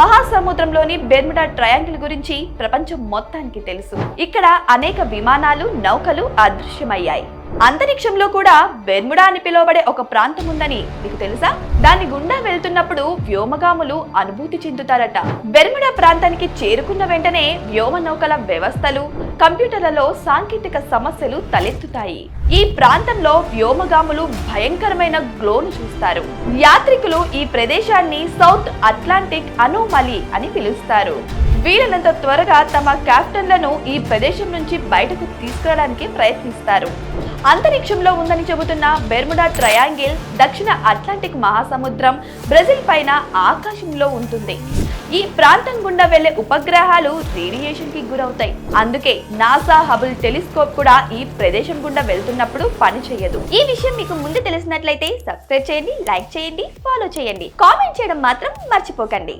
మహాసముద్రంలోని Bermuda triangle గురించి ప్రపంచం మొత్తానికి తెలుసు. ఇక్కడ అనేక విమానాలు నౌకలు అదృశ్యమయ్యాయి. అంతరిక్షంలో కూడా బెర్ముడా అని పిలువబడే ఒక ప్రాంతం ఉందని మీకు తెలుసా? దాని గుండా వెళ్తున్నప్పుడు వ్యోమగాములు అనుభూతి చెందుతారట. బెర్ముడా ప్రాంతానికి చేరుకున్న వెంటనే వ్యోమ నౌకల వ్యవస్థలు కంప్యూటర్లలో సాంకేతిక సమస్యలు తలెత్తుతాయి. ఈ ప్రాంతంలో వ్యోమగాములు భయంకరమైన గ్లోను చూస్తారు. యాత్రికులు ఈ ప్రదేశాన్ని సౌత్ అట్లాంటిక్ అనోమలి అని పిలుస్తారు. వీలైనంత త్వరగా తమ కెప్టెన్లను ఈ ప్రదేశం నుంచి బయటకు తీసుకురావడానికి ప్రయత్నిస్తారు. అంతరిక్షంలో ఉందని చెబుతున్న బెర్ముడా ట్రయాంగిల్ దక్షిణ అట్లాంటిక్ మహాసముద్రం బ్రెజిల్ పైన ఆకాశంలో ఉంటుంది. ఈ ప్రాంతం గుండా వెళ్ళే ఉపగ్రహాలు రేడియేషన్కి గురవుతాయి. అందుకే నాసా హబుల్ టెలిస్కోప్ కూడా ఈ ప్రదేశం గుండా వెళ్తున్నప్పుడు పని చేయదు. ఈ విషయం మీకు ముందు తెలిసినట్లయితే సబ్స్క్రైబ్ చేయండి లైక్ చేయండి ఫాలో చేయండి. కామెంట్ చేయడం మాత్రం మర్చిపోకండి.